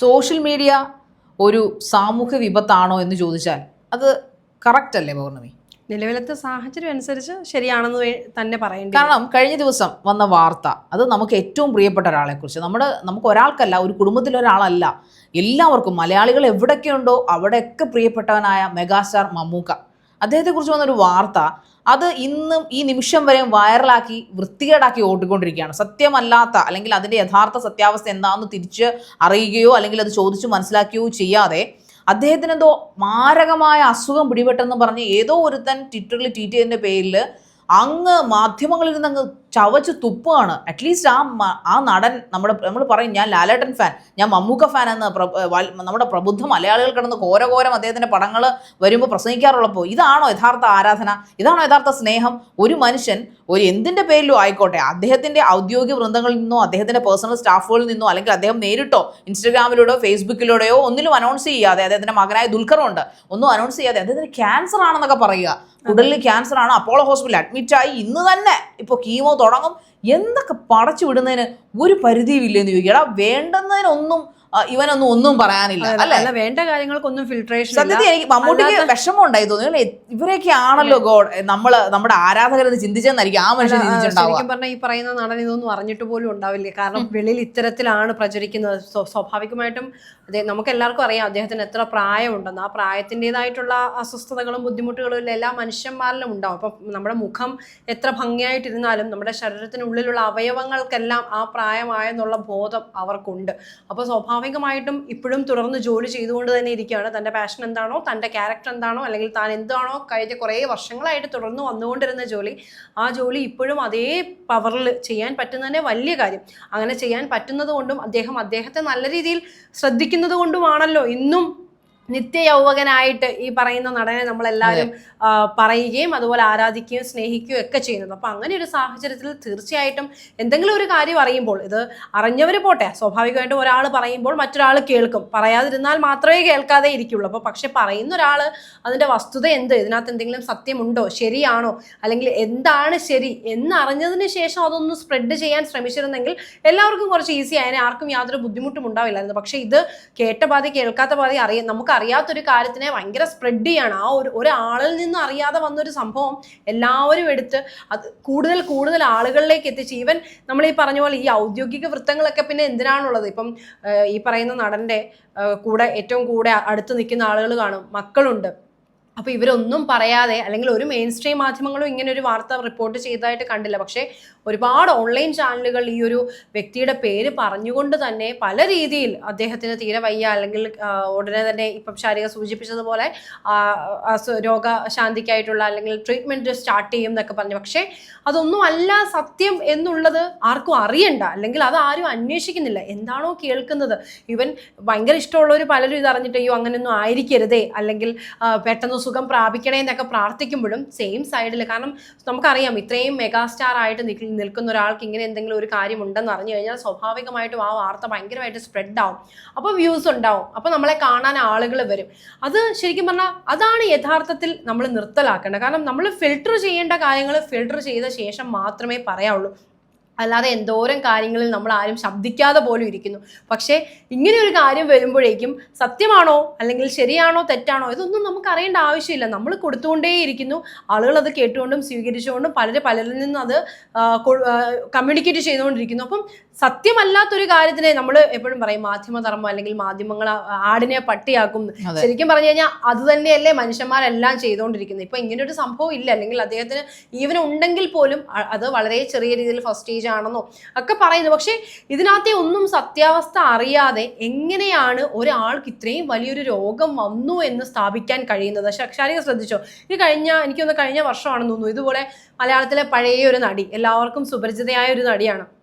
Social media ഒരു സാമൂഹ്യ വിപത്താണോ എന്ന് ചോദിച്ചാൽ അത് കറക്റ്റ് അല്ലേ പൗർണമി? നിലവിലത്തെ സാഹചര്യം അനുസരിച്ച് ശരിയാണെന്ന് തന്നെ പറയേണ്ടി കാരണം കഴിഞ്ഞ ദിവസം വന്ന വാർത്ത അത് നമുക്ക് ഏറ്റവും പ്രിയപ്പെട്ട ഒരാളെക്കുറിച്ച്. നമ്മുടെ നമുക്ക് ഒരാൾക്കല്ല ഒരു കുടുംബത്തിലെ ഒരാളല്ല എല്ലാവർക്കും മലയാളികൾ എവിടെയൊക്കെയുണ്ടോ അവിടെയൊക്കെ പ്രിയപ്പെട്ടവനായ മെഗാസ്റ്റാർ മമ്മൂക്ക. അദ്ദേഹത്തെക്കുറിച്ച് വന്നൊരു വാർത്ത അത് ഇന്നും ഈ നിമിഷം വരെ വൈറലാക്കി വൃത്തികേടാക്കി ഓട്ടിക്കൊണ്ടിരിക്കുകയാണ് സത്യമല്ലാത്ത അല്ലെങ്കിൽ അതിന്റെ യഥാർത്ഥ സത്യാവസ്ഥ എന്താണെന്ന് തിരിച്ച് അറിയുകയോ അല്ലെങ്കിൽ അത് ചോദിച്ചു മനസ്സിലാക്കുകയോ ചെയ്യാതെ അദ്ദേഹത്തിന് എന്തോ മാരകമായ അസുഖം പിടിപെട്ടെന്ന് പറഞ്ഞ് ഏതോ ഒരുത്തൻ ട്വിറ്ററിൽ ട്വീറ്റ് ചെയ്തതിന്റെ പേരിൽ അങ്ങ് മാധ്യമങ്ങളിൽ നിന്ന് അങ്ങ് ചവച്ച് തുപ്പുകയാണ് അറ്റ്ലീസ്റ്റ് ആ ആ നടൻ നമ്മുടെ നമ്മൾ പറയും ഞാൻ ലാലേട്ടൻ ഫാൻ ഞാൻ മമ്മൂക്ക ഫാൻ എന്ന് നമ്മുടെ പ്രബുദ്ധ മലയാളികൾ കിടന്ന് ഘോരഘോരം അദ്ദേഹത്തിന്റെ പടങ്ങൾ വരുമ്പോൾ പ്രസംഗിക്കാറുള്ളപ്പോൾ ഇതാണോ യഥാർത്ഥ ആരാധന? ഇതാണോ യഥാർത്ഥ സ്നേഹം? ഒരു മനുഷ്യൻ ഒരു എന്തിന്റെ പേരിലും ആയിക്കോട്ടെ അദ്ദേഹത്തിന്റെ ഔദ്യോഗിക വൃന്ദങ്ങളിൽ നിന്നോ അദ്ദേഹത്തിന്റെ പേഴ്സണൽ സ്റ്റാഫുകളിൽ നിന്നോ അല്ലെങ്കിൽ അദ്ദേഹം നേരിട്ടോ ഇൻസ്റ്റഗ്രാമിലൂടെയോ ഫേസ്ബുക്കിലൂടെയോ ഒന്നിലും അനൗൺസ് ചെയ്യാതെ അദ്ദേഹത്തിന്റെ മകനായ ദുൽഖറുണ്ട്. ഒന്നും അനൗൺസ് ചെയ്യാതെ അദ്ദേഹത്തിന് ക്യാൻസർ ആണെന്നൊക്കെ പറയുക. ഉടലിൽ ക്യാൻസർ ആണ്. അപ്പോളോ ഹോസ്പിറ്റലിൽ അഡ്മിറ്റ് ആയി. ഇന്ന് തന്നെ ഇപ്പോൾ കീമോ തുടങ്ങും? എന്തൊക്കെ പടച്ചു വിടുന്നതിന് ഒരു പരിധിയും ഇല്ലെന്ന് ചോദിക്കുക എടാ വേണ്ടുന്നതിനൊന്നും ഇവനൊന്നും ഒന്നും പറയാനില്ല അല്ലേ? വേണ്ട കാര്യങ്ങൾക്കൊന്നും ഫിൽട്രേഷൻ സത്യത്തിൽ എനിക്ക് മമ്മൂട്ടിക്ക് വിഷമം ഉണ്ടായി തോന്നി അല്ലെ ഇവരെയൊക്കെ ആണല്ലോ ഗോഡ് നമ്മൾ നമ്മുടെ ആരാധകരെന്ന് ചിന്തിച്ചെന്നായിരിക്കും ആ മനുഷ്യൻ ചിന്തിച്ചിട്ടുണ്ടാവും ശരിക്കും പറഞ്ഞാൽ ഈ പറയുന്ന നടൻ ഇതൊന്നും അറിഞ്ഞിട്ട് പോലും ഉണ്ടാവില്ല. കാരണം വെളിയിൽ ഇത്തരത്തിലാണ് പ്രചരിക്കുന്നത്. സ്വാഭാവികമായിട്ടും അതെ നമുക്ക് എല്ലാവർക്കും അറിയാം അദ്ദേഹത്തിന് എത്ര പ്രായമുണ്ടെന്ന്. ആ പ്രായത്തിന്റെതായിട്ടുള്ള അസ്വസ്ഥതകളും ബുദ്ധിമുട്ടുകളും എല്ലാ മനുഷ്യന്മാരിലും ഉണ്ടാവും. അപ്പം നമ്മുടെ മുഖം എത്ര ഭംഗിയായിട്ടിരുന്നാലും നമ്മുടെ ശരീരത്തിനുള്ളിലുള്ള അവയവങ്ങൾക്കെല്ലാം ആ പ്രായമായെന്നുള്ള ബോധം അവർക്കുണ്ട്. അപ്പോൾ സ്വാഭാവികമായിട്ടും ഇപ്പോഴും തുടർന്ന് ജോലി ചെയ്തുകൊണ്ട് തന്നെ ഇരിക്കുകയാണ്. തന്റെ പാഷൻ എന്താണോ തന്റെ ക്യാരക്ടർ എന്താണോ അല്ലെങ്കിൽ താൻ എന്താണോ കഴിഞ്ഞ കുറേ വർഷങ്ങളായിട്ട് തുടർന്ന് വന്നുകൊണ്ടിരുന്ന ജോലി ആ ജോലി ഇപ്പോഴും അതേ പവറിൽ ചെയ്യാൻ പറ്റുന്നതന്നെ വലിയ കാര്യം. അങ്ങനെ ചെയ്യാൻ പറ്റുന്നത് കൊണ്ടും അദ്ദേഹം അദ്ദേഹത്തെ നല്ല രീതിയിൽ ശ്രദ്ധിക്കുന്നത് കൊണ്ടുമാണല്ലോ ഇന്നും നിത്യയൗവകനായിട്ട് ഈ പറയുന്ന നടനെ നമ്മളെല്ലാവരും പറയുകയും അതുപോലെ ആരാധിക്കുകയും സ്നേഹിക്കുകയും ഒക്കെ ചെയ്യുന്നത്. അപ്പം അങ്ങനെ ഒരു സാഹചര്യത്തിൽ തീർച്ചയായിട്ടും എന്തെങ്കിലും ഒരു കാര്യം അറിയുമ്പോൾ ഇത് അറിഞ്ഞവർ പോട്ടെ. സ്വാഭാവികമായിട്ടും ഒരാൾ പറയുമ്പോൾ മറ്റൊരാൾ കേൾക്കും. പറയാതിരുന്നാൽ മാത്രമേ കേൾക്കാതെ ഇരിക്കുള്ളൂ. അപ്പോൾ പക്ഷെ പറയുന്ന ഒരാൾ അതിന്റെ വസ്തുത എന്ത്? ഇതിനകത്ത് എന്തെങ്കിലും സത്യമുണ്ടോ? ശരിയാണോ? അല്ലെങ്കിൽ എന്താണ് ശരി? എന്ന് എന്നറിഞ്ഞതിന് ശേഷം അതൊന്ന് സ്പ്രെഡ് ചെയ്യാൻ ശ്രമിച്ചിരുന്നെങ്കിൽ എല്ലാവർക്കും കുറച്ച് ഈസി ആയതിനെ ആർക്കും യാതൊരു ബുദ്ധിമുട്ടും ഉണ്ടാവില്ലായിരുന്നു. പക്ഷേ ഇത് കേട്ട പാതി കേൾക്കാത്ത പാതി അറിയാം. നമുക്ക് അറിയാത്തൊരു കാര്യത്തിനെ ഭയങ്കര സ്പ്രെഡ് ചെയ്യാണ്. ആ ഒരു ഒരാളിൽ നിന്ന് അറിയാതെ വന്നൊരു സംഭവം എല്ലാവരും എടുത്ത് അത് കൂടുതൽ കൂടുതൽ ആളുകളിലേക്ക് എത്തിച്ച് ഈവൻ നമ്മൾ ഈ പറഞ്ഞ പോലെ ഈ ഔദ്യോഗിക വൃത്തങ്ങളൊക്കെ പിന്നെ എന്തിനാണുള്ളത്? ഇപ്പം ഈ പറയുന്ന നടന്റെ കൂടെ ഏറ്റവും കൂടെ അടുത്ത് നിൽക്കുന്ന ആളുകൾ കാണും മക്കളുണ്ട്. അപ്പോൾ ഇവരൊന്നും പറയാതെ അല്ലെങ്കിൽ ഒരു മെയിൻ സ്ട്രീം മാധ്യമങ്ങളും ഇങ്ങനെ ഒരു വാർത്ത റിപ്പോർട്ട് ചെയ്തതായിട്ട് കണ്ടില്ല. പക്ഷേ ഒരുപാട് ഓൺലൈൻ ചാനലുകൾ ഈ ഒരു വ്യക്തിയുടെ പേര് പറഞ്ഞുകൊണ്ട് തന്നെ പല രീതിയിൽ അദ്ദേഹത്തിന് തീരെ വയ്യ. അല്ലെങ്കിൽ ഉടനെ തന്നെ ഇപ്പം ശാരിക സൂചിപ്പിച്ചതുപോലെ രോഗശാന്തിക്കായിട്ടുള്ള അല്ലെങ്കിൽ ട്രീറ്റ്മെന്റ് സ്റ്റാർട്ട് ചെയ്യും എന്നൊക്കെ പറഞ്ഞു. പക്ഷേ അതൊന്നും അല്ല സത്യം എന്നുള്ളത് ആർക്കും അറിയണ്ട. അല്ലെങ്കിൽ അത് ആരും അന്വേഷിക്കുന്നില്ല. എന്താണോ കേൾക്കുന്നത്. ഇവൻ ഭയങ്കര ഇഷ്ടമുള്ളവർ പലരും ഇത് അറിഞ്ഞിട്ട് അങ്ങനെയൊന്നും ആയിരിക്കരുതേ. അല്ലെങ്കിൽ പെട്ടെന്ന് സുഖം പ്രാപിക്കണേ എന്നൊക്കെ പ്രാർത്ഥിക്കുമ്പോഴും സെയിം സൈഡിൽ കാരണം നമുക്കറിയാം ഇത്രയും മെഗാസ്റ്റാർ ആയിട്ട് നിൽക്കുന്ന ഒരാൾക്ക് ഇങ്ങനെ എന്തെങ്കിലും ഒരു കാര്യം ഉണ്ടെന്ന് അറിഞ്ഞു കഴിഞ്ഞാൽ സ്വാഭാവികമായിട്ടും ആ വാർത്ത ഭയങ്കരമായിട്ട് സ്പ്രെഡ് ആവും. അപ്പോൾ വ്യൂസ് ഉണ്ടാവും. അപ്പോൾ നമ്മളെ കാണാൻ ആളുകൾ വരും. അത് ശരിക്കും പറഞ്ഞാൽ അതാണ് യഥാർത്ഥത്തിൽ നമ്മൾ നിർത്തലാക്കേണ്ടത്. കാരണം നമ്മൾ ഫിൽട്ടർ ചെയ്യേണ്ട കാര്യങ്ങൾ ഫിൽട്ടർ ചെയ്ത ശേഷം മാത്രമേ പറയാവുള്ളൂ. അല്ലാതെ എന്തോരം കാര്യങ്ങളിൽ നമ്മൾ ആരും ശബ്ദിക്കാതെ പോലും ഇരിക്കുന്നു. പക്ഷേ ഇങ്ങനെ ഒരു കാര്യം വരുമ്പോഴേക്കും സത്യമാണോ? അല്ലെങ്കിൽ ശരിയാണോ? തെറ്റാണോ? ഇതൊന്നും നമുക്ക് അറിയേണ്ട ആവശ്യമില്ല. നമ്മൾ കൊടുത്തുകൊണ്ടേയിരിക്കുന്നു ആളുകൾ അത് കേട്ടുകൊണ്ടും സ്വീകരിച്ചുകൊണ്ടും പലരും പലരിൽ നിന്നും അത് കമ്മ്യൂണിക്കേറ്റ് ചെയ്തുകൊണ്ടിരിക്കുന്നു. അപ്പം സത്യമല്ലാത്തൊരു കാര്യത്തിനെ നമ്മൾ എപ്പോഴും പറയും മാധ്യമധർമ്മം അല്ലെങ്കിൽ മാധ്യമങ്ങൾ ആടിനെ പട്ടിയാക്കും. ശരിക്കും പറഞ്ഞു കഴിഞ്ഞാൽ അത് തന്നെയല്ലേ മനുഷ്യന്മാരെല്ലാം ചെയ്തുകൊണ്ടിരിക്കുന്നത്. ഇപ്പം ഇങ്ങനെ ഒരു സംഭവം ഇല്ല. അല്ലെങ്കിൽ അദ്ദേഹത്തിന് ഈവൻ ഉണ്ടെങ്കിൽ പോലും അത് വളരെ ചെറിയ രീതിയിൽ ഫസ്റ്റ് ആണെന്നോ ഒക്കെ പറയുന്നു. പക്ഷേ ഇതിനകത്തെ ഒന്നും സത്യാവസ്ഥ അറിയാതെ എങ്ങനെയാണ് ഒരാൾക്ക് ഇത്രയും വലിയൊരു രോഗം വന്നു എന്ന് സ്ഥാപിക്കാൻ കഴിയുന്നത്? ശാരീരിക ശ്രദ്ധിച്ചോ? ഇത് കഴിഞ്ഞ എനിക്കൊന്ന് കഴിഞ്ഞ വർഷമാണെന്ന് തോന്നുന്നു. ഇതുപോലെ മലയാളത്തിലെ പഴയ ഒരു നടി എല്ലാവർക്കും സുപരിചിതയായ ഒരു നടിയാണ്.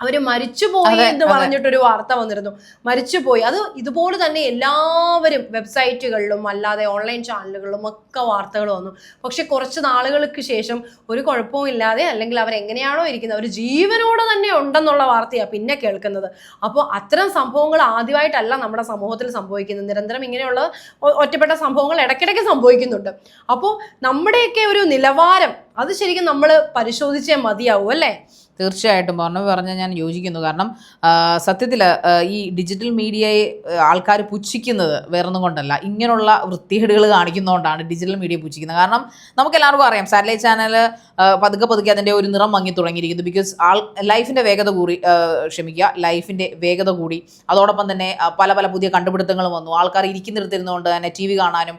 അവർ മരിച്ചുപോയി എന്ന്. പറഞ്ഞിട്ടൊരു വാർത്ത വന്നിരുന്നു. മരിച്ചുപോയി. അത് ഇതുപോലെ തന്നെ എല്ലാവരും വെബ്സൈറ്റുകളിലും അല്ലാതെ ഓൺലൈൻ ചാനലുകളിലും ഒക്കെ വാർത്തകൾ വന്നു. പക്ഷെ കുറച്ച് നാളുകൾക്ക് ശേഷം ഒരു കുഴപ്പവും ഇല്ലാതെ അല്ലെങ്കിൽ അവർ എങ്ങനെയാണോ ഇരിക്കുന്നത് അവർ ജീവനോടെ തന്നെ ഉണ്ടെന്നുള്ള വാർത്തയാണ് പിന്നെ കേൾക്കുന്നത്. അപ്പോൾ അത്തരം സംഭവങ്ങൾ ആദ്യമായിട്ടല്ല നമ്മുടെ സമൂഹത്തിൽ സംഭവിക്കുന്നത്. നിരന്തരം ഇങ്ങനെയുള്ള ഒറ്റപ്പെട്ട സംഭവങ്ങൾ ഇടയ്ക്കിടയ്ക്ക് സംഭവിക്കുന്നുണ്ട്. അപ്പോൾ നമ്മുടെയൊക്കെ ഒരു നിലവാരം അത് ശരിക്കും നമ്മൾ പരിശോധിച്ചേ മതിയാവൂ അല്ലേ? തീർച്ചയായിട്ടും. പറഞ്ഞു പറഞ്ഞാൽ ഞാൻ യോജിക്കുന്നു. കാരണം സത്യത്തിൽ ഈ ഡിജിറ്റൽ മീഡിയയെ ആൾക്കാർ പുച്ഛിക്കുന്നത് വേറൊന്നും കൊണ്ടല്ല. ഇങ്ങനെയുള്ള വൃത്തികേടുകൾ കാണിക്കുന്നതുകൊണ്ടാണ് ഡിജിറ്റൽ മീഡിയ പുച്ഛിക്കുന്നത്. കാരണം നമുക്ക് എല്ലാവർക്കും അറിയാം സാറ്റലൈറ്റ് ചാനൽ പതുക്കെ പതുക്കെ അതിന്റെ ഒരു നിറം മങ്ങി തുടങ്ങിയിരിക്കുന്നു. ബിക്കോസ് ആൾ ലൈഫിന്റെ വേഗത കൂടി ക്ഷമിക്കുക ലൈഫിന്റെ വേഗത കൂടി. അതോടൊപ്പം തന്നെ പല പല പുതിയ കണ്ടുപിടുത്തങ്ങളും വന്നു. ആൾക്കാർ ഇരിക്കുന്നിടത്തിരുന്നുകൊണ്ട് തന്നെ ടി വി കാണാനും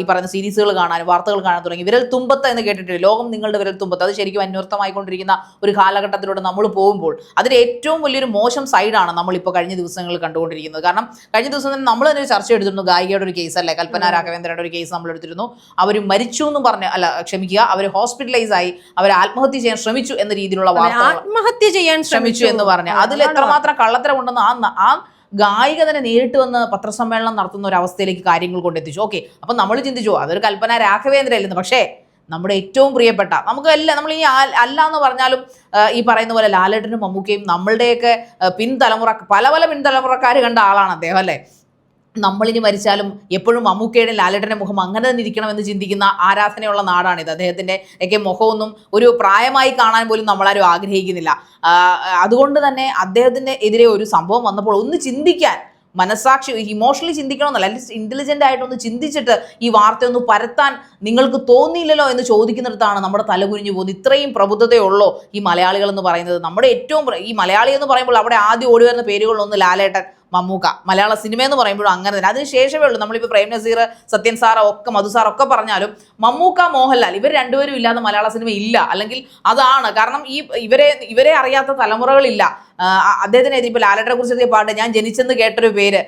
ഈ പറയുന്ന സീരീസുകൾ കാണാനും വാർത്തകൾ കാണാൻ തുടങ്ങി. വിരൽ തുമ്പത്ത് എന്ന് കേട്ടിട്ടില്ല? ലോകം നിങ്ങളുടെ വിരൽ തുമ്പത്ത്. അത് ശരിക്കും അന്വർത്ഥമായിക്കൊണ്ടിരിക്കുന്ന ഒരു കാലഘട്ടത്തിലൂടെ നമ്മൾ പോകുമ്പോൾ അതിൽ ഏറ്റവും വലിയൊരു മോശം സൈഡാണ് നമ്മളിപ്പോൾ കഴിഞ്ഞ ദിവസങ്ങളിൽ കണ്ടുകൊണ്ടിരിക്കുന്നത്. കാരണം കഴിഞ്ഞ ദിവസം തന്നെ നമ്മൾ തന്നെ ഒരു ചർച്ച എടുത്തിരുന്നു. ഗായികയുടെ ഒരു കേസ് അല്ലേ? കൽപ്പന രാഘവേന്ദ്രയുടെ ഒരു കേസ് നമ്മൾ എടുത്തിരുന്നു. അവർ മരിച്ചു എന്ന് പറഞ്ഞ് അല്ല ക്ഷമിക്കുക അവർ ഹോസ്പിറ്റലൈസ് ആയി. അവർ ആത്മഹത്യ ചെയ്യാൻ ശ്രമിച്ചു എന്ന രീതിയിലുള്ള വാർത്ത ആത്മഹത്യ ചെയ്യാൻ ശ്രമിച്ചു എന്ന് പറഞ്ഞു. അതിൽ എത്രമാത്രം കള്ളത്തരമുണ്ടെന്ന് ആ ആ ഗായിക തന്നെ നേരിട്ട് വന്ന് പത്രസമ്മേളനം നടത്തുന്ന ഒരു അവസ്ഥയിലേക്ക് കാര്യങ്ങൾ കൊണ്ടെത്തിച്ചു. ഓക്കെ അപ്പൊ നമ്മൾ ചിന്തിച്ചു അതൊരു കൽപ്പന രാഘവേന്ദ്രയല്ലെന്ന് പക്ഷേ നമ്മുടെ ഏറ്റവും പ്രിയപ്പെട്ട നമുക്ക് എല്ലാം നമ്മൾ ഈ അല്ല എന്ന് പറഞ്ഞാലും ഈ പറയുന്ന പോലെ ലാലേട്ടനും മമ്മൂക്കയും നമ്മളുടെയൊക്കെ പിൻതലമുറ പല പല പിൻതലമുറക്കാർ കണ്ട ആളാണ് അദ്ദേഹം അല്ലേ? നമ്മളിനി മരിച്ചാലും എപ്പോഴും മമ്മൂക്കയുടെ ലാലേട്ടന്റെ മുഖം അങ്ങനെ തന്നെ ഇരിക്കണമെന്ന് ചിന്തിക്കുന്ന ആരാധനയുള്ള നാടാണിത്. അദ്ദേഹത്തിന്റെ ഒക്കെ മുഖമൊന്നും ഒരു പ്രായമായി കാണാൻ പോലും നമ്മളാരും ആഗ്രഹിക്കുന്നില്ല. അതുകൊണ്ട് തന്നെ അദ്ദേഹത്തിന്റെ എതിരെ ഒരു സംഭവം വന്നപ്പോൾ ഒന്ന് ചിന്തിക്കാൻ മനസാക്ഷി ഇമോഷണലി ചിന്തിക്കണമെന്നല്ല അറ്റ്ലീസ്റ്റ് ഇന്റലിജന്റ് ആയിട്ടൊന്ന് ചിന്തിച്ചിട്ട് ഈ വാർത്ത ഒന്ന് പരത്താൻ നിങ്ങൾക്ക് തോന്നിയില്ലല്ലോ എന്ന് ചോദിക്കുന്നിടത്താണ് നമ്മുടെ തലകുനിഞ്ഞു പോകുന്നത്. ഇത്രയും പ്രബുദ്ധതയുള്ളോ ഈ മലയാളികൾ എന്ന് പറയുന്നത്. നമ്മുടെ ഏറ്റവും ഈ മലയാളി എന്ന് പറയുമ്പോൾ അവിടെ ആദ്യം ഓടി വരുന്ന പേരുകളൊന്ന് ലാലേട്ടൻ. മമ്മൂക്ക. മലയാള സിനിമ എന്ന് പറയുമ്പോഴും അങ്ങനെ തന്നെ. അതിന് ശേഷമേ ഉള്ളൂ. നമ്മളിപ്പോൾ പ്രേം നസീർ സത്യൻ സാർ ഒക്കെ മധു സാർ ഒക്കെ പറഞ്ഞാലും മമ്മൂക്ക മോഹൻലാൽ ഇവർ രണ്ടുപേരും ഇല്ലാതെ മലയാള സിനിമ ഇല്ല. അല്ലെങ്കിൽ അതാണ്. കാരണം ഈ ഇവരെ ഇവരെ അറിയാത്ത തലമുറകളില്ല. അദ്ദേഹത്തിന് ഇപ്പോൾ ലാലേട്ടനെ കുറിച്ച് എഴുതിയ പാട്ട് ഞാൻ ജനിച്ചെന്ന് കേട്ടൊരു പേര്.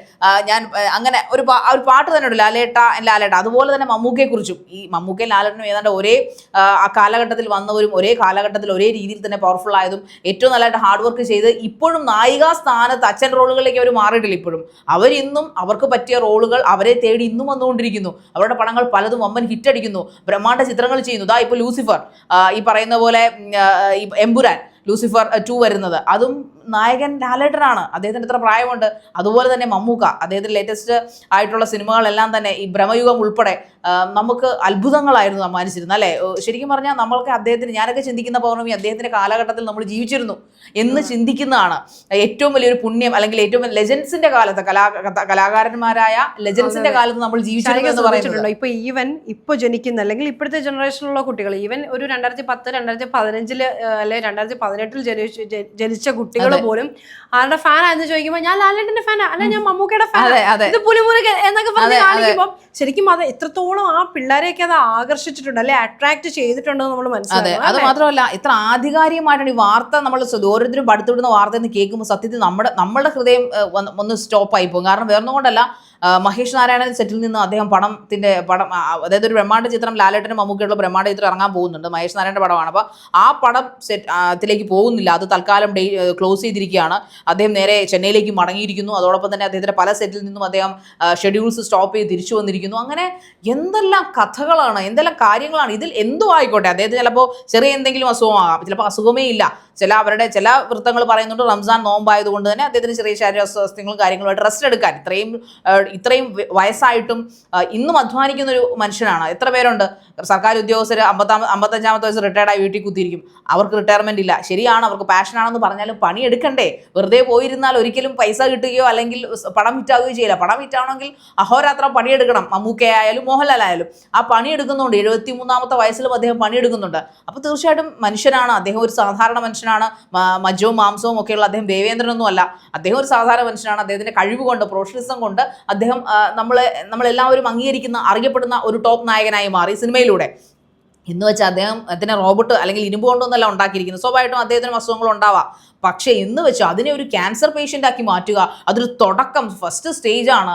ഞാൻ അങ്ങനെ ഒരു ഒരു പാട്ട് തന്നെ ഉണ്ട്. ലാലേട്ട ലാലേട്ട. അതുപോലെ തന്നെ മമ്മൂക്കയെക്കുറിച്ചും ഈ മമ്മൂക്കയും ലാലേട്ടനും ഏതാണ്ട് ഒരേ ആ, കാലഘട്ടത്തിൽ വന്നവരും ഒരേ കാലഘട്ടത്തിൽ ഒരേ രീതിയിൽ തന്നെ പവർഫുൾ ആയതും ഏറ്റവും നല്ലതായിട്ട് ഹാർഡ് വർക്ക് ചെയ്ത് ഇപ്പോഴും നായികാ സ്ഥാനത്ത് അച്ഛൻ റോളുകളിലേക്ക് അവർ മാറിയിട്ടില്ല ഇപ്പോഴും. അവരിന്നും അവർക്ക് പറ്റിയ റോളുകൾ അവരെ തേടി ഇന്നും വന്നുകൊണ്ടിരിക്കുന്നു. അവരുടെ പടങ്ങൾ പലതും അമ്മൻ ഹിറ്റ് അടിക്കുന്നു. ബ്രഹ്മാണ്ഡ ചിത്രങ്ങൾ ചെയ്യുന്നു. ഇതാ ഇപ്പോൾ ലൂസിഫർ ഈ പറയുന്ന പോലെ എമ്പുരാൻ ലൂസിഫർ ടു വരുന്നത്. അതും നായകൻ ലാലേട്ടനാണ്. അദ്ദേഹത്തിന് എത്ര പ്രായമുണ്ട്. അതുപോലെ തന്നെ മമ്മൂക്ക. അദ്ദേഹത്തിന്റെ ലേറ്റസ്റ്റ് ആയിട്ടുള്ള സിനിമകളെല്ലാം തന്നെ ഈ ഭ്രമയുഗം ഉൾപ്പെടെ നമുക്ക് അത്ഭുതങ്ങളായിരുന്നു സമ്മാനിച്ചിരുന്നത്. അല്ലേ? ശരിക്കും പറഞ്ഞാൽ നമ്മൾക്ക് അദ്ദേഹത്തിന് ഞാനൊക്കെ ചിന്തിക്കുന്ന പൗർണമി അദ്ദേഹത്തിന്റെ കാലഘട്ടത്തിൽ നമ്മൾ ജീവിച്ചിരുന്നു എന്ന് ചിന്തിക്കുന്നതാണ്. ഏറ്റവും വലിയൊരു പുണ്യം അല്ലെങ്കിൽ ഏറ്റവും ലെജൻസിന്റെ കാലത്ത് കലാ കലാകാരന്മാരായ ലെജൻസിന്റെ കാലത്ത് നമ്മൾ ജീവിച്ചിരുന്നു എന്ന് പറയുന്നത്. ശ്രദ്ധിച്ചിട്ടുണ്ടോ ഇപ്പൊ ഈവൻ ഇപ്പൊ ജനിക്കുന്ന അല്ലെങ്കിൽ ഇപ്പോഴത്തെ ജനറേഷനിലുള്ള കുട്ടികൾ ഈവൻ ഒരു രണ്ടായിരത്തി പത്ത് രണ്ടായിരത്തി പതിനഞ്ചിൽ അല്ലെ രണ്ടായിരത്തി പതിനെട്ടിൽ ജനിച്ച ജനിച്ച കുട്ടികൾ പോലും? ആരുടെ ഫാൻ ചോദിക്കുമ്പോ ചോദിക്കുമ്പോൾ ഞാൻ ലാലേട്ടന്റെ ഫാനാ അല്ല ഞാൻ മമ്മൂക്കയുടെ ഫാൻ ഇത് പുലിമുരുകൻ എന്നൊക്കെ പറഞ്ഞ്. കാണിക്കുമ്പോൾ ശരിക്കും അത് എത്രത്തോളം ആ പിള്ളേരെയൊക്കെ അത് ആകർഷിച്ചിട്ടുണ്ട് അല്ലെ? അട്രാക്ട് ചെയ്തിട്ടുണ്ടോ നമ്മൾ മനസ്സിലാക്കും അത് മാത്രമല്ല ഇത്ര ആധികാരികമായിട്ടാണ് ഈ വാർത്ത നമ്മൾ ഓരോരുത്തരും പഠിത്തുവിടുന്ന വാർത്ത എന്ന് കേൾക്കുമ്പോൾ സത്യത്തിൽ നമ്മുടെ നമ്മുടെ ഹൃദയം ഒന്ന് സ്റ്റോപ്പ് ആയി പോകും. കാരണം വേറൊന്നും കൊണ്ടല്ല മഹേഷ് നാരായണൻ സെറ്റിൽ നിന്ന് അദ്ദേഹം പടത്തിന്റെ പടം അതായത് ഒരു ബ്രഹ്മാണ്ട ചിത്രം ലാലേട്ടനും മമ്മൂക്കയുള്ള ബ്രഹ്മാണ്ട ചിത്രം ഇറങ്ങാൻ പോകുന്നുണ്ട്. മഹേഷ് നാരായണന്റെ പടമാണ്. അപ്പോൾ ആ പടം സെറ്റിലേക്ക് പോകുന്നില്ല. അത് തൽക്കാലം ഡേ ക്ലോസ് ചെയ്തിരിക്കുകയാണ്. അദ്ദേഹം നേരെ ചെന്നൈയിലേക്ക് മടങ്ങിയിരിക്കുന്നു. അതോടൊപ്പം തന്നെ അദ്ദേഹത്തിന്റെ പല സെറ്റിൽ നിന്നും അദ്ദേഹം ഷെഡ്യൂൾസ് സ്റ്റോപ്പ് ചെയ്ത് തിരിച്ചു വന്നിരിക്കുന്നു. അങ്ങനെ എന്തെല്ലാം കഥകളാണ് എന്തെല്ലാം കാര്യങ്ങളാണ് ഇതിൽ എന്തോ ആയിക്കോട്ടെ. അദ്ദേഹത്തിന് ചിലപ്പോൾ ചെറിയ എന്തെങ്കിലും അസുഖമാകാം ചിലപ്പോൾ അസുഖമേ ഇല്ല. ചില അവരുടെ ചില വൃത്തങ്ങൾ പറയുന്നുണ്ട് റംസാൻ നോമ്പായതുകൊണ്ട് തന്നെ അദ്ദേഹത്തിന് ചെറിയ ശാരീരിക അസ്വസ്ഥങ്ങളും കാര്യങ്ങളുമായിട്ട് റെസ്റ്റ് എടുക്കാൻ. ഇത്രയും ഇത്രയും വയസ്സായിട്ടും ഇന്നും അധ്വാനിക്കുന്ന ഒരു മനുഷ്യനാണ്. എത്ര പേരുണ്ട്? സർക്കാർ ഉദ്യോഗസ്ഥർ അമ്പത്താം അമ്പത്തഞ്ചാമത്തെ വയസ്സ് റിട്ടയർഡായി വീട്ടിൽ കുത്തിയിരിക്കും. അവർക്ക് റിട്ടയർമെന്റ് ഇല്ല. ശരിയാണ് അവർക്ക് പാഷനാണെന്ന് പറഞ്ഞാലും പണി എടുക്കണ്ടേ. വെറുതെ പോയിരുന്നാൽ ഒരിക്കലും പൈസ കിട്ടുകയോ അല്ലെങ്കിൽ പണം ഹിറ്റാവുകയോ ചെയ്യില്ല. പണം ഹിറ്റാവണമെങ്കിൽ അഹോരാത്രം പണിയെടുക്കണം. മമ്മൂക്കയായാലും മോഹൻലാൽ ആയാലും. ആ പണിയെടുക്കുന്നുണ്ട് എഴുപത്തി മൂന്നാമത്തെ വയസ്സിലും അദ്ദേഹം പണിയെടുക്കുന്നുണ്ട്. അപ്പോൾ തീർച്ചയായിട്ടും മനുഷ്യനാണ്. അദ്ദേഹം ഒരു സാധാരണ മനുഷ്യനാണ്. മ- മജ്ജവും മാംസവും ഒക്കെയുള്ള അദ്ദേഹം ദേവേന്ദ്രനൊന്നും അല്ല. അദ്ദേഹം ഒരു സാധാരണ മനുഷ്യനാണ്. അദ്ദേഹത്തിന്റെ കഴിവ് കൊണ്ട് പ്രൊഫഷണലിസം കൊണ്ട് അദ്ദേഹം നമ്മളെ നമ്മളെല്ലാവരും അംഗീകരിക്കുന്ന അറിയപ്പെടുന്ന ഒരു ടോപ്പ് നായകനായി മാറി സിനിമയിലൂടെ. എന്ന് വെച്ചാൽ അദ്ദേഹം അതിനെ റോബോട്ട് അല്ലെങ്കിൽ ഇരുമ്പ് കൊണ്ടൊന്നല്ല ഉണ്ടാക്കിയിരിക്കുന്നത്. സ്വാഭാവികമായിട്ടും അദ്ദേഹത്തിന് അസുഖങ്ങൾ ഉണ്ടാവാം. പക്ഷേ എന്ന് വെച്ചാൽ അതിനെ ഒരു ക്യാൻസർ പേഷ്യന്റ് ആക്കി മാറ്റുക അതൊരു തുടക്കം ഫസ്റ്റ് സ്റ്റേജാണ്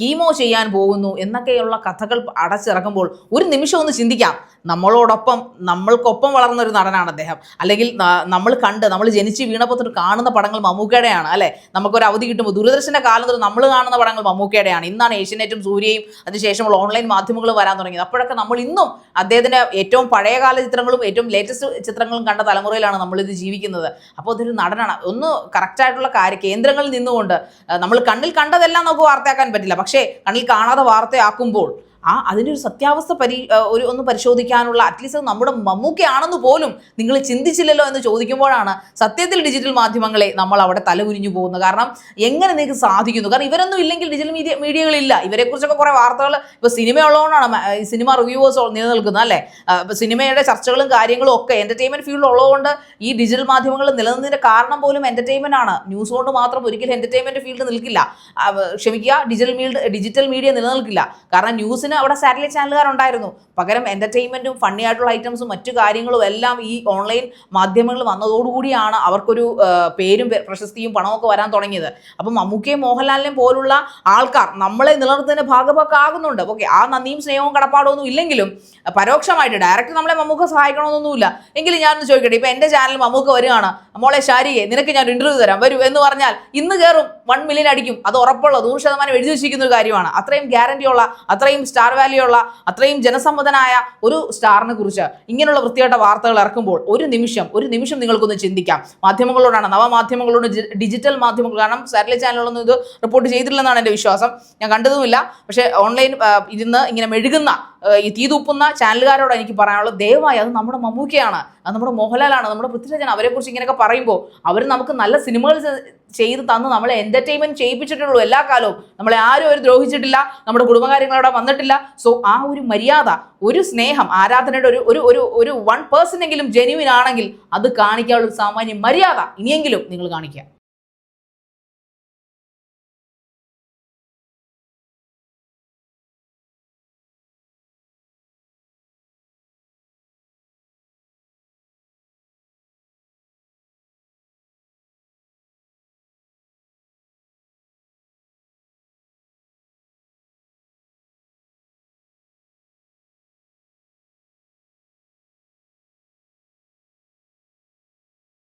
കീമോ ചെയ്യാൻ പോകുന്നു എന്നൊക്കെയുള്ള കഥകൾ അടച്ചിറക്കുമ്പോൾ ഒരു നിമിഷം ഒന്ന് ചിന്തിക്കാം. നമ്മളോടൊപ്പം നമ്മൾക്കൊപ്പം വളർന്ന ഒരു നടനാണ് അദ്ദേഹം. അല്ലെങ്കിൽ നമ്മൾ കണ്ട് നമ്മൾ ജനിച്ച് വീണപ്പോൾ കാണുന്ന പടങ്ങൾ മമ്മൂക്കയുടെയാണ് അല്ലേ? നമുക്കൊരു അവധി കിട്ടുമ്പോൾ ദൂരദർശന്റെ കാലം തൊട്ട് നമ്മൾ കാണുന്ന പടങ്ങൾ മമ്മൂക്കയുടെയാണ്. ഇന്നാണ് ഏഷ്യനെറ്റും സൂര്യയും അതിനുശേഷമുള്ള ഓൺലൈൻ മാധ്യമങ്ങൾ വരാൻ തുടങ്ങിയത്. അപ്പോഴൊക്കെ നമ്മൾ ഇന്നും അദ്ദേഹത്തിന്റെ ഏറ്റവും പഴയകാല ചിത്രങ്ങളും ഏറ്റവും ലേറ്റസ്റ്റ് ചിത്രങ്ങളും കണ്ട തലമുറയിലാണ് നമ്മളിത് ജീവിക്കുന്നത്. അപ്പോൾ അതൊരു നടനാണ് ഒന്ന് കറക്റ്റായിട്ടുള്ള കാര്യം കേന്ദ്രങ്ങളിൽ നിന്നുകൊണ്ട് നമ്മൾ കണ്ണിൽ കണ്ടതെല്ലാം നമുക്ക് വാർത്തയാക്കാൻ പറ്റില്ല. പക്ഷേ കണ്ണിൽ കാണാതെ വാർത്തയാക്കുമ്പോൾ ആ അതിന്റെ ഒരു സത്യാവസ്ഥ പരി ഒരു ഒന്ന് പരിശോധിക്കാനുള്ള അറ്റ്ലീസ്റ്റ് നമ്മുടെ മമ്മൂക്കയാണെന്ന് പോലും നിങ്ങൾ ചിന്തിച്ചില്ലല്ലോ എന്ന് ചോദിക്കുമ്പോഴാണ് സത്യത്തിൽ ഡിജിറ്റൽ മാധ്യമങ്ങളെ നമ്മൾ അവിടെ തലകുനിഞ്ഞു പോകുന്നത്. കാരണം എങ്ങനെ നിങ്ങൾക്ക് സാധിക്കുന്നു? കാരണം ഇവരൊന്നും ഇല്ലെങ്കിൽ ഡിജിറ്റൽ മീഡിയ മീഡിയകളില്ല ഇവരെക്കുറിച്ചൊക്കെ കുറേ വാർത്തകൾ ഇപ്പോൾ സിനിമ ഉള്ളതുകൊണ്ടാണ് സിനിമ റിവ്യൂവേഴ്സ് നിലനിൽക്കുന്നത് അല്ലേ? സിനിമയുടെ ചർച്ചകളും കാര്യങ്ങളും ഒക്കെ എന്റർടൈൻമെന്റ് ഫീൽഡ് ഉള്ളതുകൊണ്ട് ഈ ഡിജിറ്റൽ മാധ്യമങ്ങൾ നിലനിന്നതിന്റെ കാരണം പോലും എന്റർടൈൻമെന്റ് ആണ്. ന്യൂസ് കൊണ്ട് മാത്രം ഒരിക്കലും എന്റർടൈൻമെന്റ് ഫീൽഡ് നിൽക്കില്ല. ക്ഷമിക്കുക ഡിജിറ്റൽ മീഡിയ ഡിജിറ്റൽ മീഡിയ നിലനിൽക്കില്ല. കാരണം ന്യൂസിന് അവിടെ സാറ്റലൈറ്റ് ചാനലുകാരുണ്ടായിരുന്നു. പകരം എന്റർടൈൻമെന്റും ഫണ്ണി ആയിട്ടുള്ള ഐറ്റംസും മറ്റു കാര്യങ്ങളും എല്ലാം ഈ ഓൺലൈൻ മാധ്യമങ്ങൾ വന്നതോടുകൂടിയാണ് അവർക്കൊരു പേരും പ്രശസ്തിയും പണമൊക്കെ വരാൻ തുടങ്ങിയത്. അപ്പം മമ്മൂക്കയും മോഹൻലാലിനെയും പോലുള്ള ആൾക്കാർ നമ്മളെ നിലനിർത്തുന്നതിന് ഭാഗഭാക്കാകുന്നുണ്ട് ഓക്കെ ആ നന്ദിയും സ്നേഹവും കടപ്പാടും ഒന്നും ഇല്ലെങ്കിലും പരോക്ഷമായിട്ട് ഡയറക്റ്റ് നമ്മളെ മമ്മൂക്ക സഹായിക്കണമെന്നൊന്നുമില്ല. എങ്കിലും ഞാനൊന്ന് ചോദിക്കട്ടെ ഇപ്പം എന്റെ ചാനൽ മമ്മൂക്ക വരികയാണ്. മോളെ ശാരിയെ നിനക്ക് ഞാൻ ഇന്റർവ്യൂ തരാം വരൂ എന്ന് പറഞ്ഞാൽ ഇന്ന് കയറും. വൺ മില്യൺ അടിക്കും. അത് ഉറപ്പുള്ള നൂറ് ശതമാനം എഴുതി വെച്ചിരിക്കുന്ന ഒരു കാര്യമാണ്. അത്രയും ഗ്യാരണ്ടി ഉള്ള അത്രയും സ്റ്റാർ വാല്യൂ ഉള്ള അത്രയും ജനസമ്മതനായ ഒരു സ്റ്റാറിനെ കുറിച്ച് ഇങ്ങനെയുള്ള വൃത്തിയായിട്ട വാർത്തകൾ ഇറക്കുമ്പോൾ ഒരു നിമിഷം ഒരു നിമിഷം നിങ്ങൾക്കൊന്ന് ചിന്തിക്കാം. മാധ്യമങ്ങളോടാണ് നവമാധ്യമങ്ങളോട് ഡിജിറ്റൽ മാധ്യമങ്ങൾ കാരണം സാറ്റലൈറ്റ് ചാനലുകളൊന്നും ഇത് റിപ്പോർട്ട് ചെയ്തിട്ടില്ലെന്നാണ് എന്റെ വിശ്വാസം. ഞാൻ കണ്ടതുമില്ല. പക്ഷേ ഓൺലൈൻ ഇരുന്ന് ഇങ്ങനെ മെഴുകുന്ന ഈ തീ തുപ്പുന്ന ചാനലുകാരോട് എനിക്ക് പറയാനുള്ളത് ദയവായി അത് നമ്മുടെ മമ്മൂക്കയാണ് അത് നമ്മുടെ മോഹൻലാലാണ് നമ്മുടെ പൃഥ്വിരാജാണ് അവരെക്കുറിച്ച് ഇങ്ങനെയൊക്കെ പറയുമ്പോൾ അവർ നമുക്ക് നല്ല സിനിമകൾ ചെയ്ത് തന്ന്. നമ്മളെ എന്റർടൈൻമെന്റ് ചെയ്യിപ്പിച്ചിട്ടുള്ളൂ എല്ലാ കാലവും. നമ്മളെ ആരും അവർ ദ്രോഹിച്ചിട്ടില്ല. നമ്മുടെ കുടുംബകാര്യങ്ങളവിടെ വന്നിട്ടില്ല. സോ ആ ഒരു മര്യാദ ഒരു സ്നേഹം ആരാധനയുടെ ഒരു ഒരു ഒരു ഒരു വൺ പേഴ്സൺ എങ്കിലും ജെനുവിൻ ആണെങ്കിൽ അത് കാണിക്കാനുള്ള സാമാന്യ മര്യാദ ഇനിയെങ്കിലും നിങ്ങൾ കാണിക്കുക.